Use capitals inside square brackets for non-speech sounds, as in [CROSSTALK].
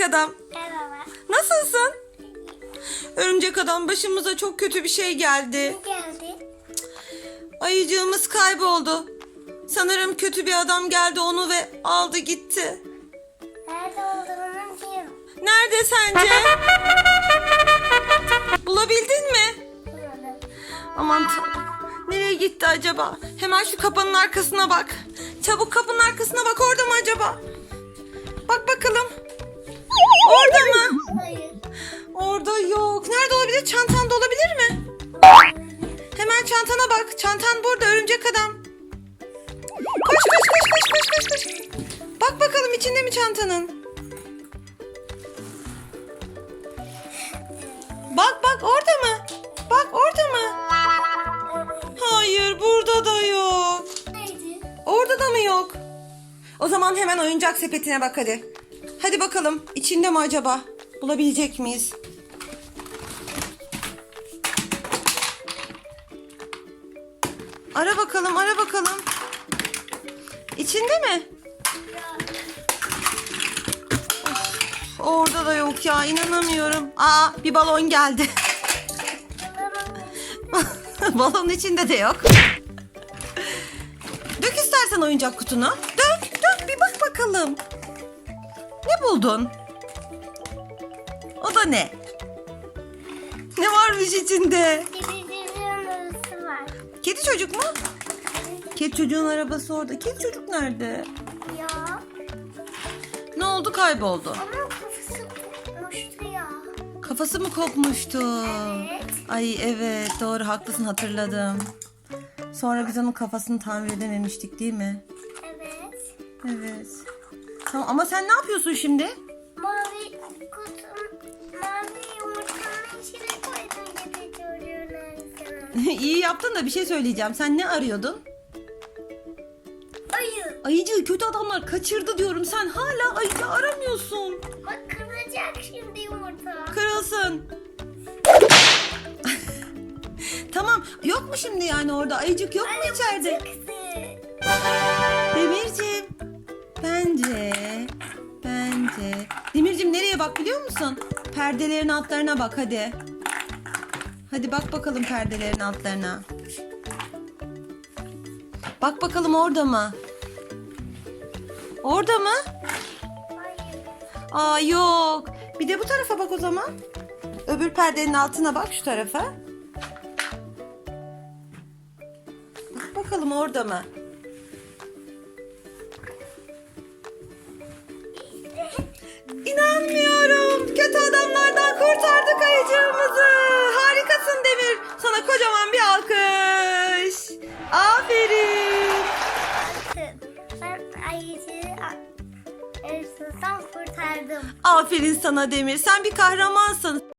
örümcek adam. Merhaba. Nasılsın? Örümcek adam başımıza çok kötü bir şey geldi. Ne geldi? Ayıcığımız kayboldu. Sanırım kötü bir adam geldi onu ve aldı gitti. Nerede olduğunu biliyorum. Nerede sence? Bulabildin mi? Burada. Aman tanrım. Nereye gitti acaba? Hemen şu kapının arkasına bak. Çabuk kapının arkasına bak orada mı acaba? Bak bakalım. Çantana bak. Çantan burada örümcek adam. Koş koş koş koş koş koş koş. Bak bakalım içinde mi çantanın? Bak bak orada mı? Bak orada mı? Hayır burada da yok. Orada da mı yok? O zaman hemen oyuncak sepetine bak hadi. Hadi bakalım içinde mi acaba? Bulabilecek miyiz? Ara bakalım, ara bakalım. İçinde mi? Of, orada da yok ya, inanamıyorum. Aa, bir balon geldi. [LAUGHS] Balonun içinde de yok. Dök istersen oyuncak kutunu. Dök, dök bir bak bakalım. Ne buldun? O da ne? Ne varmış içinde? Kedi çocuk mu? Kedi çocuğun arabası orada. Kedi çocuk nerede? Ya. Ne oldu kayboldu? Ama kafası kopmuştu ya. Kafası mı kopmuştu? Evet. Ay evet doğru haklısın hatırladım. Sonra biz onun kafasını tamir edememiştik değil mi? Evet. Evet. Tamam ama sen ne yapıyorsun şimdi? Mavi [LAUGHS] İyi yaptın da bir şey söyleyeceğim. Sen ne arıyordun? Ayı. Ayıcı kötü adamlar kaçırdı diyorum. Sen hala ayıcı aramıyorsun. Bak kırılacak şimdi yumurta. Kırılsın. [LAUGHS] tamam. Yok mu şimdi yani orada? Ayıcık yok mu Anne, içeride? çıktı. Demircim. Bence. Bence. Demircim nereye bak biliyor musun? Perdelerin altlarına bak hadi. Hadi bak bakalım perdelerin altlarına. Bak bakalım orada mı? Orada mı? Aa yok. Bir de bu tarafa bak o zaman. Öbür perdenin altına bak şu tarafa. Bak bakalım orada mı? Arasından kurtardım. Aferin sana Demir. Sen bir kahramansın.